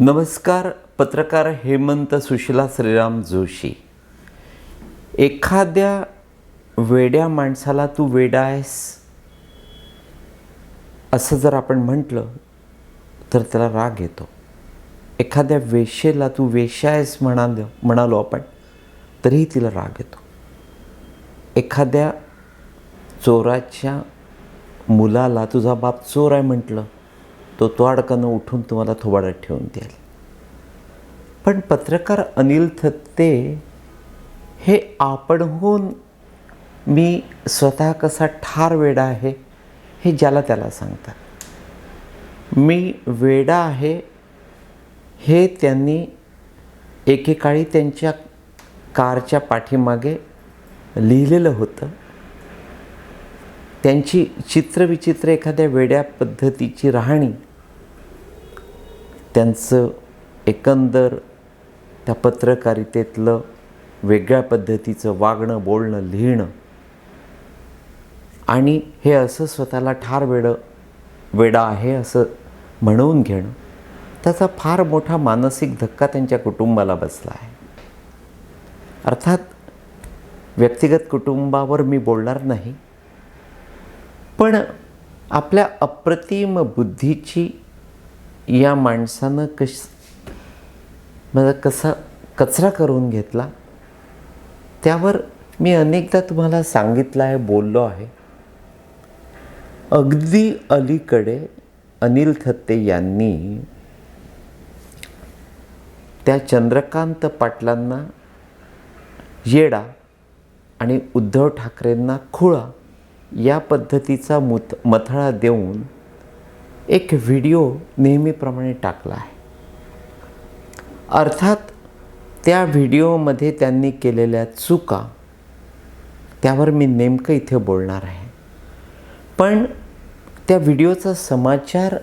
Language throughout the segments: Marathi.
नमस्कार पत्रकार हेमंत सुशिला श्रीराम जोशी. एखाद्या वेड्या माणसाला तू वेडा आहेस? असं जर आपण म्हटलं तर त्याला राग येतो. एखाद्या वेशेला तू वेश्या आहेस म्हणाल म्हणालो आपण तरीही तिला राग येतो. एखाद्या चोराच्या मुलाला तुझा बाप चोर आहे म्हटलं तो तो अडकानं उठून तुम्हाला थोबाडात ठेवून द्याल पण पत्रकार अनिल थत्ते हे आपणहून मी स्वतः कसा ठार वेडा आहे हे ज्याला त्याला सांगतात. मी वेडा आहे हे त्यांनी एकेकाळी त्यांच्या कारच्या पाठीमागे लिहिलेलं होतं. त्यांची चित्रविचित्र एखाद्या वेड्या पद्धतीची राहणी त्यांचं एकंदर त्या पत्रकारितेतलं वेगळ्या पद्धतीचं वागणं बोलणं लिहिणं. आणि हे असं स्वतःला ठार वेडं वेडा आहे असं म्हणवून घेणं त्याचा फार मोठा मानसिक धक्का त्यांच्या कुटुंबाला बसला आहे. अर्थात व्यक्तिगत कुटुंबावर मी बोलणार नाही पण आपल्या अप्रतिम बुद्धीची या माणसानं कश माझा कसा कचरा करून घेतला त्यावर मी अनेकदा तुम्हाला सांगितलं आहे बोललो आहे. अगदी अलीकडे अनिल थत्ते यांनी त्या चंद्रकांत पाटलांना येडा आणि उद्धव ठाकरेंना खुळा या पद्धतीचा मुत मथळा देऊन एक व्हिडिओ नेहमीप्रमाणे टाकला आहे. अर्थात त्या व्हिडिओमध्ये त्यांनी केलेल्या चुका त्यावर मी नेमकं इथे बोलणार आहे. पण त्या व्हिडिओचा समाचार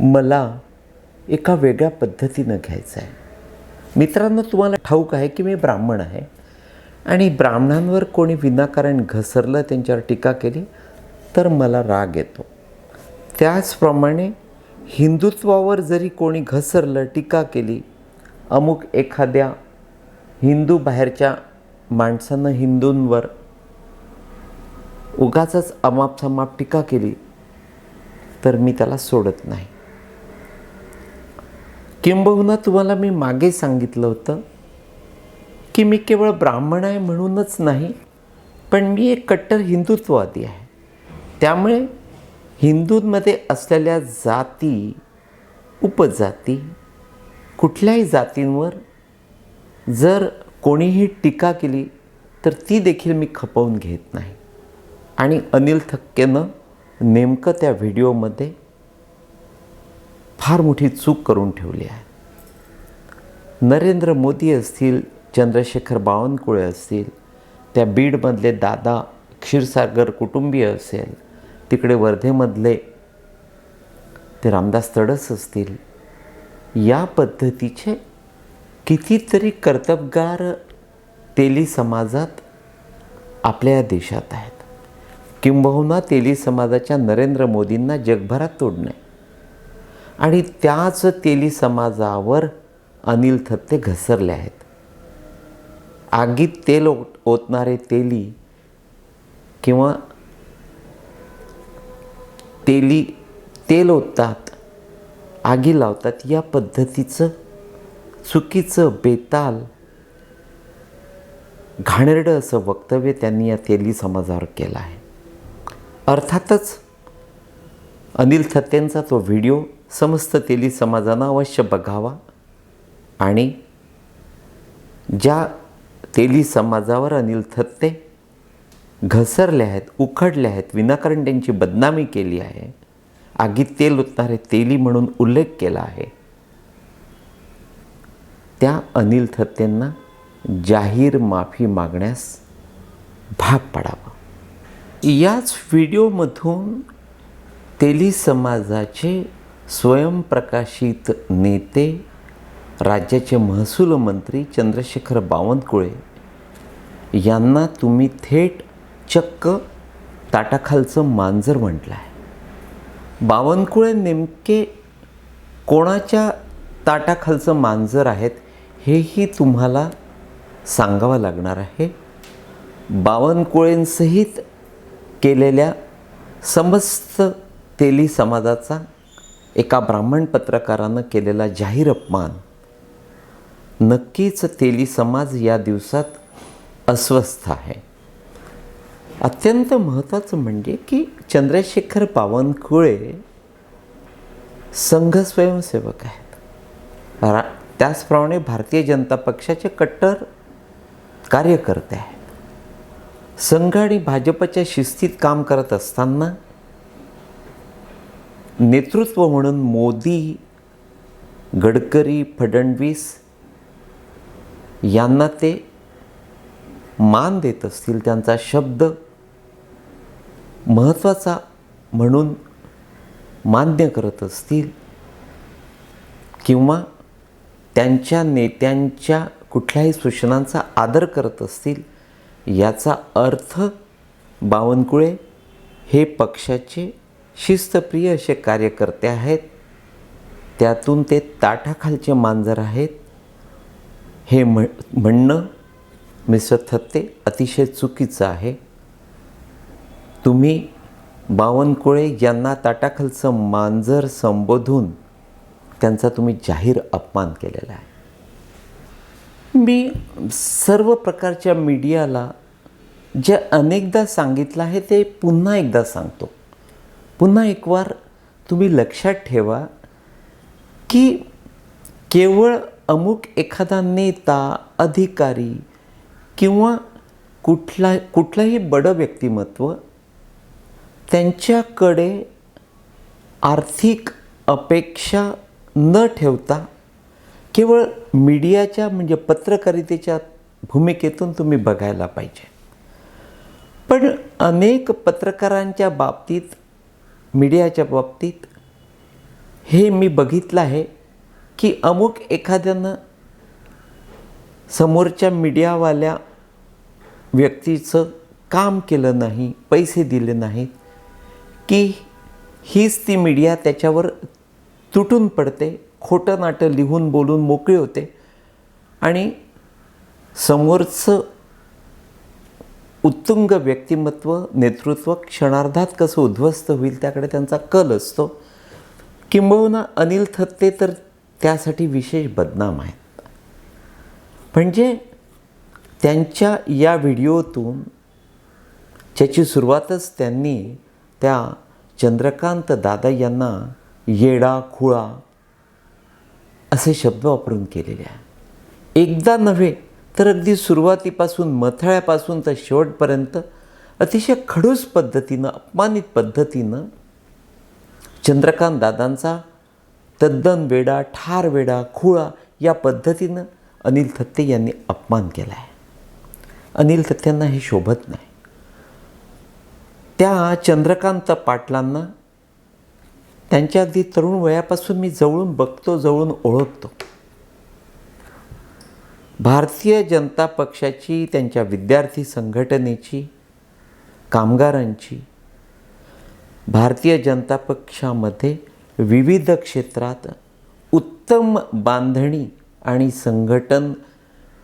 मला एका वेगळ्या पद्धतीनं घ्यायचा आहे. मित्रांनो तुम्हाला ठाऊक आहे की मी ब्राह्मण आहे. आणि ब्राह्मणांवर कोणी विनाकारण घसरलं त्यांच्यावर टीका केली तर मला राग येतो. त्याचप्रमाणे हिंदुत्वावर जरी कोणी घसरलं टीका केली अमुक एखाद्या हिंदू बाहेरच्या माणसानं हिंदूंवर उगाच अमापसमाप टीका केली तर मी त्याला सोडत नाही. किंबहुना तुम्हाला मी मागे सांगितलं होतं की मी केवळ ब्राह्मण आहे म्हणूनच नाही पण मी एक कट्टर हिंदुत्ववादी आहे. त्यामुळे हिंदूंमध्ये असलेल्या जाती उपजाती कुठल्याही जातींवर जर कोणीही टीका केली तर ती देखील मी खपवून घेत नाही. आणि अनिल थक्केनं नेमकं त्या व्हिडिओमध्ये फार मोठी चूक करून ठेवली आहे. नरेंद्र मोदी असतील चंद्रशेखर बावनकुळे असतील त्या बीडमधले दादा क्षीरसागर कुटुंबीय असेल तिकडे वर्धेमधले ते रामदास तडस असतील या पद्धतीचे कितीतरी कर्तबगार तेली समाजात आपल्या या देशात आहेत. किंबहुना तेली समाजाच्या नरेंद्र मोदींना जगभरात तोडणे आणि त्याच तेली समाजावर अनिल थत्ते घसरले आहेत. आगीत तेल ओत ओतणारे तेली किंवा तेली तेल ओततात आगी लावतात या पद्धतीचं चुकीचं बेताल घाणेरडं असं वक्तव्य त्यांनी या तेली समाजावर केलं आहे. अर्थातच अनिल थत्तेंचा तो व्हिडिओ समस्त तेली समाजानं अवश्य बघावा आणि ज्या तेली समाजावर अनिल थत्ते घसरले आहेत उखडले आहेत विनाकारण त्यांची बदनामी केली आहे. आगीत तेल ओतणारे तेली म्हणून उल्लेख केला आहे. त्या अनिल थत्तेंना जाहीर माफी मागण्यास भाग पाडावा. याच व्हिडिओमधून तेली समाजाचे स्वयंप्रकाशित नेते राज्याचे महसूल मंत्री चंद्रशेखर बावनकुळे यांना तुम्ही थेट चक्क ताटाखालचं मांजर म्हटलं आहे बावनकुळे नेमके कोणाच्या ताटाखालचं मांजर आहेत हेही तुम्हाला सांगावं लागणार आहे. बावनकुळेंसहित केलेल्या समस्त तेली समाजाचा एका ब्राह्मण पत्रकारानं केलेला जाहीर अपमान नक्कीच तेली समाज या दिवसात अस्वस्थ आहे. अत्यंत महत्त्वाचं म्हणजे की चंद्रशेखर बावनकुळे संघ स्वयंसेवक आहेत. रा त्याचप्रमाणे भारतीय जनता पक्षाचे कट्टर कार्यकर्ते आहेत. संघ आणि भाजपच्या शिस्तीत काम करत असताना नेतृत्व म्हणून मोदी गडकरी फडणवीस यांना ते मान देत असतील त्यांचा शब्द महत्त्वाचा म्हणून मान्य करत असतील किंवा त्यांच्या नेत्यांच्या कुठल्याही सूचनांचा आदर करत असतील याचा अर्थ बावनकुळे हे पक्षाचे शिस्तप्रिय असे कार्यकर्ते आहेत. त्यातून ते ताटाखालचे मांजर आहेत. हे म्ह म्हणणं मिस्टर थत्ते अतिशय चुकीचं आहे. तुम्ही बावनकुळे यांना ताटाखालचं मांजर संबोधून त्यांचा तुम्ही जाहीर अपमान केलेला आहे. मी सर्व प्रकारच्या मीडियाला जे अनेकदा सांगितलं आहे ते पुन्हा एकदा सांगतो. पुन्हा एक वार तुम्ही लक्षात ठेवा की केवळ अमुक एखादा नेता अधिकारी किंवा कुठला कुठलंही बडं व्यक्तिमत्व त्यांच्याकडे आर्थिक अपेक्षा न ठेवता केवळ मीडियाच्या म्हणजे पत्रकारितेच्या भूमिकेतून तुम्ही बघायला पाहिजे. पण अनेक पत्रकारांच्या बाबतीत मीडियाच्या बाबतीत हे मी बघितलं आहे. की अमुक एखाद्यानं समोरच्या मीडियावाल्या व्यक्तीचं काम केलं नाही पैसे दिले नाहीत की हीच ती मीडिया त्याच्यावर तुटून पडते खोटं नाटं लिहून बोलून मोकळे होते आणि समोरचं उत्तुंग व्यक्तिमत्व नेतृत्व क्षणार्धात कसं उद्ध्वस्त होईल त्याकडे त्यांचा कल असतो. किंबहुना अनिल थत्ते तर त्यासाठी विशेष बदनाम आहेत. म्हणजे त्यांच्या या व्हिडिओतून ज्याची सुरुवातच त्यांनी त्या चंद्रकांत दादा यांना येडा खुळा असे शब्द वापरून केलेले आहे एकदा नव्हे तर अगदी सुरुवातीपासून मथळ्यापासून तर शेवटपर्यंत अतिशय खडूस पद्धतीनं अपमानित पद्धतीनं चंद्रकांत दादांचा तद्दन वेडा ठार वेडा खुळा या पद्धतीनं अनिल थत्ते यांनी अपमान केला आहे अनिल थत्त्यांना हे शोभत नाही. त्या चंद्रकांत पाटलांना त्यांच्या अगदी तरुण वयापासून मी जवळून बघतो जवळून ओळखतो. भारतीय जनता पक्षाची त्यांच्या विद्यार्थी संघटनेची कामगारांची भारतीय जनता पक्षामध्ये विविध क्षेत्रात उत्तम बांधणी आणि संघटन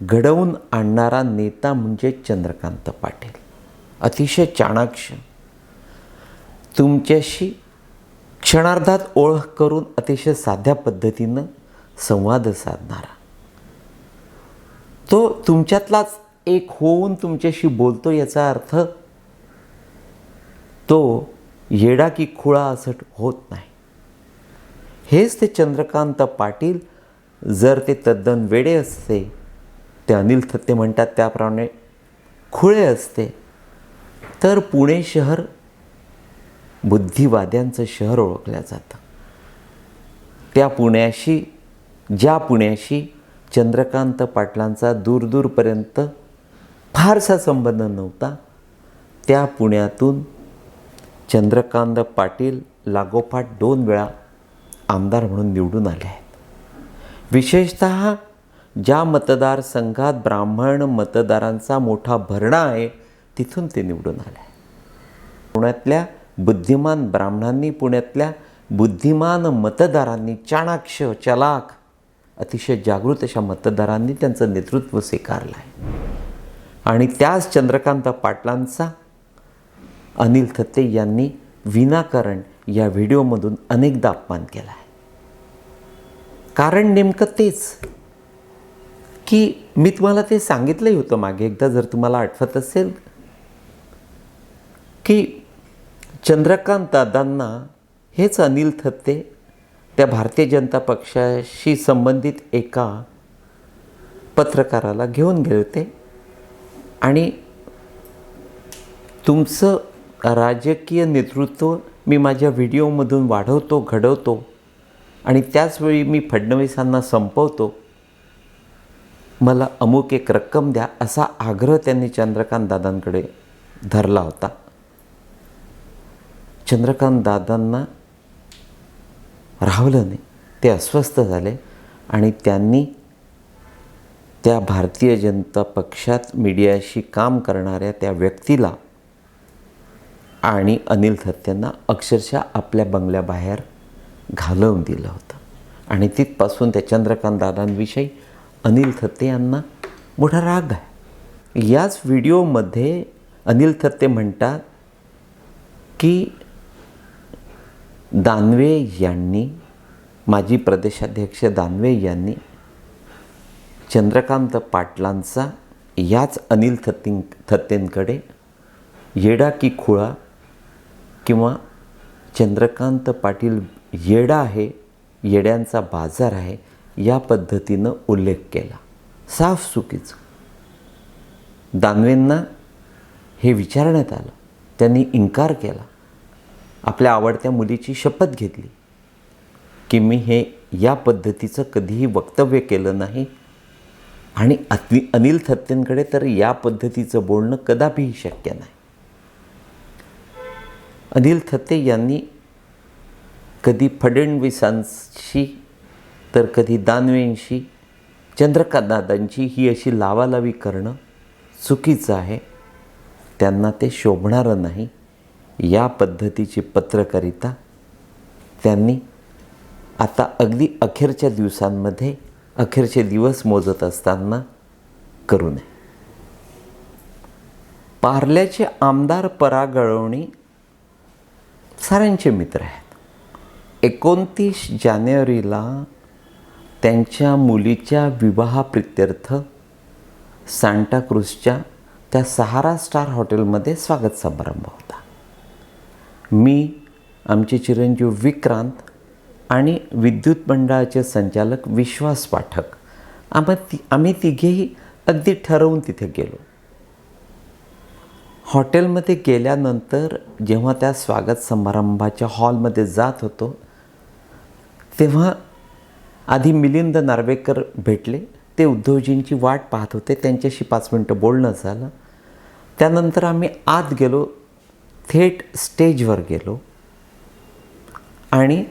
घडवून आणणारा नेता म्हणजे चंद्रकांत पाटील. अतिशय चाणाक्ष. तुमच्याशी क्षणार्धात ओळख करून अतिशय साध्या पद्धतीनं संवाद साधणारा. तो तुमच्यातलाच एक होऊन तुमच्याशी बोलतो याचा अर्थ तो येडा की खुळा असं होत नाही. हेच ते चंद्रकांत पाटील जर ते तद्दन वेडे असते ते अनिल थत्ते म्हणतात त्याप्रमाणे खुळे असते तर पुणे शहर बुद्धिवाद्यांचं शहर ओळखलं जातं. त्या पुण्याशी ज्या पुण्याशी चंद्रकांत पाटलांचा दूरदूरपर्यंत फारसा संबंध नव्हता त्या पुण्यातून चंद्रकांत पाटील लागोपाठ दोन वेळा आमदार म्हणून निवडून आले आहेत. विशेषत ज्या मतदारसंघात ब्राह्मण मतदारांचा मोठा भरणा आहे तिथून ते निवडून आले आहे पुण्यातल्या बुद्धिमान ब्राह्मणांनी पुण्यातल्या बुद्धिमान मतदारांनी चाणाक्ष चलाक अतिशय जागृत अशा मतदारांनी त्यांचं नेतृत्व स्वीकारलं आहे. आणि त्याच चंद्रकांत पाटलांचा अनिल थत्ते यांनी विनाकारण या व्हिडिओमधून अनेकदा अपमान केला आहे. कारण नेमकं तेच. की मी तुम्हाला ते सांगितलंही होतं मागे एकदा जर तुम्हाला आठवत असेल. की चंद्रकांत दादांना हेच अनिल थत्ते त्या भारतीय जनता पक्षाशी संबंधित एका पत्रकाराला घेऊन गेले होते. आणि तुमचं राजकीय नेतृत्व मी माझ्या व्हिडिओमधून वाढवतो घडवतो. आणि त्याचवेळी मी फडणवीसांना संपवतो मला अमुक एक रक्कम द्या असा आग्रह त्यांनी चंद्रकांत दादांकडे धरला होता. चंद्रकांत दादांना राहवलं नाही. ते अस्वस्थ झाले आणि त्यांनी त्या भारतीय जनता पक्षात मीडियाशी काम करणाऱ्या त्या व्यक्तीला आणि अनिल थत्त्यांना अक्षरशः आपल्या बंगल्याबाहेर घालवून दिलं होतं. आणि तिथपासून त्या चंद्रकांत दादांविषयी अनिल थत्ते यांना मोठा राग आहे. याच व्हिडिओमध्ये अनिल थत्ते म्हणतात की दानवे यांनी माजी प्रदेशाध्यक्ष दानवे यांनी चंद्रकांत पाटलांचा याच अनिल थत्तीं थत्तेंकडे येडा की खुळा किंवा चंद्रकांत पाटील येडा आहे येड्यांचा बाजार आहे या पद्धतीनं उल्लेख केला. साफ चुकीचं दानवेंना हे विचारण्यात आलं. त्यांनी इन्कार केला. आपल्या आवडत्या मुलीची शपथ घेतली. की मी हे या पद्धतीचं कधीही वक्तव्य केलं नाही आणि अति अनिल थत्तेंकडे तर या पद्धतीचं बोलणं कदापिही शक्य नाही. अनिल थत्ते यांनी कधी फडणवीसांशी तर कधी दानवेंशी चंद्रकांतदादांची ही अशी लावालावी करणं चुकीचं आहे. त्यांना ते शोभणारं नाही. या पद्धतीची पत्रकारिता त्यांनी आता अगदी अखेरच्या दिवसांमध्ये अखेरचे दिवस मोजत असताना करू नये. पार्ल्याचे आमदार परागळवणी साऱ्यांचे मित्र आहेत. एकोणतीस जानेवारीला त्यांच्या मुलीच्या विवाहाप्रित्यर्थ सांताक्रूजच्या त्या सहारा स्टार हॉटेलमध्ये स्वागत समारंभ होता. मी आमचे चिरंजीव विक्रांत आणि विद्युत मंडळाचे संचालक विश्वास पाठक आम्हा ती आम्ही तिघेही अगदी ठरवून तिथे गेलो. हॉटेलमध्ये गेल्यानंतर जेव्हा त्या स्वागत समारंभाच्या हॉलमध्ये जात होतो तेव्हा आधी मिलिंद नार्वेकर भेटले. ते उद्धवजींची वाट पाहत होते. त्यांच्याशी पाच मिनटं बोलणं झालं. त्यानंतर आम्ही आत गेलो. थेट स्टेजवर गेलो. आणि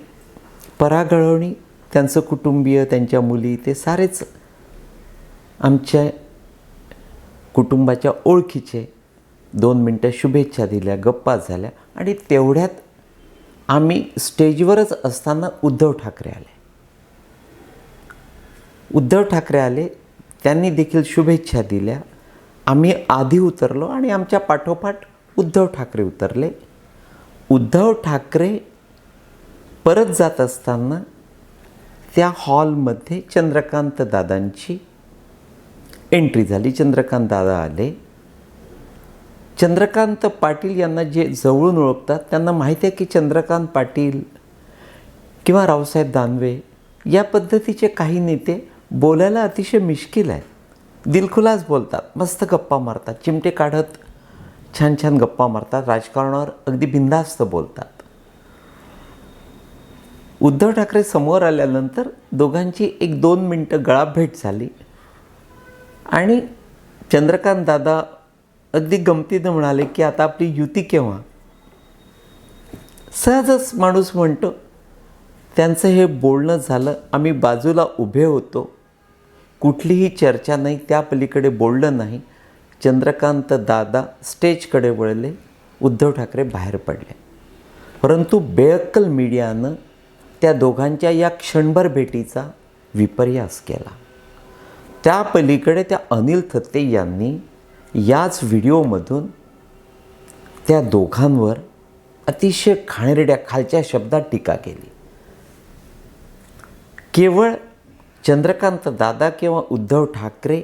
परागळवणी त्यांचं कुटुंबीय त्यांच्या मुली ते सारेच आमच्या कुटुंबाच्या ओळखीचे दोन मिनटं शुभेच्छा दिल्या गप्पा झाल्या. आणि तेवढ्यात आम्ही स्टेजवरच असताना उद्धव ठाकरे आले. उद्धव ठाकरे आले त्यांनी देखील शुभेच्छा दिल्या. आम्ही आधी उतरलो आणि आमच्या पाठोपाठ उद्धव ठाकरे उतरले. उद्धव ठाकरे परत जात असताना त्या हॉलमध्ये चंद्रकांत दादांची एंट्री झाली. चंद्रकांत दादा आले. चंद्रकांत पाटील यांना जे जवळून ओळखतात त्यांना माहिती आहे की चंद्रकांत पाटील किंवा रावसाहेब दानवे या पद्धतीचे काही नेते बोलायला अतिशय मिश्किल आहेत. दिलखुलास बोलतात मस्त गप्पा मारतात चिमटे काढत छान छान गप्पा मारतात राजकारणावर अगदी बिंदास्त बोलतात. उद्धव ठाकरे समोर आल्यानंतर दोघांची एक दोन मिनटं गळाभेट झाली आणि चंद्रकांत दादा अगदी गमतीनं म्हणाले की आता आपली युती केव्हा? सहजच माणूस म्हणतो त्यांचं हे बोलणं झालं आम्ही बाजूला उभे होतो. कुठलीही चर्चा नाही त्या पलीकडे बोललं नाही. चंद्रकांत दादा स्टेजकडे वळले उद्धव ठाकरे बाहेर पडले. परंतु बेअक्कल मीडियानं त्या दोघांच्या या क्षणभर भेटीचा विपर्यास केला. त्या पलीकडे त्या अनिल थत्ते यांनी याच व्हिडिओमधून त्या दोघांवर अतिशय खाणेरड्या खालच्या शब्दात टीका केली. केवळ चंद्रकांत दादा किंवा उद्धव ठाकरे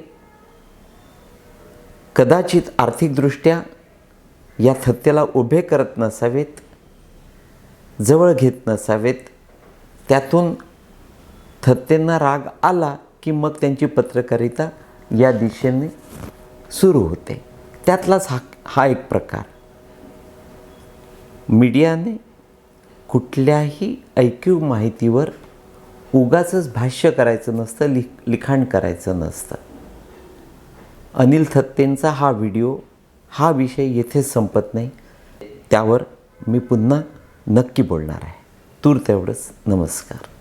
कदाचित आर्थिकदृष्ट्या या थत्तेला उभे करत नसावेत जवळ घेत नसावेत त्यातून थत्तेंना राग आला की मग त्यांची पत्रकारिता या दिशेने सुरू होते. त्यातलाच हा हा एक प्रकार. मीडियाने कुठल्याही ऐकीव माहितीवर उगाचंच भाष्य करायचं नसतं लिख लिखाण करायचं नसतं. अनिल थत्तेंचा हा व्हिडिओ हा विषय येथेच संपत नाही. त्यावर मी पुन्हा नक्की बोलणार आहे. तूर तेवढंच नमस्कार.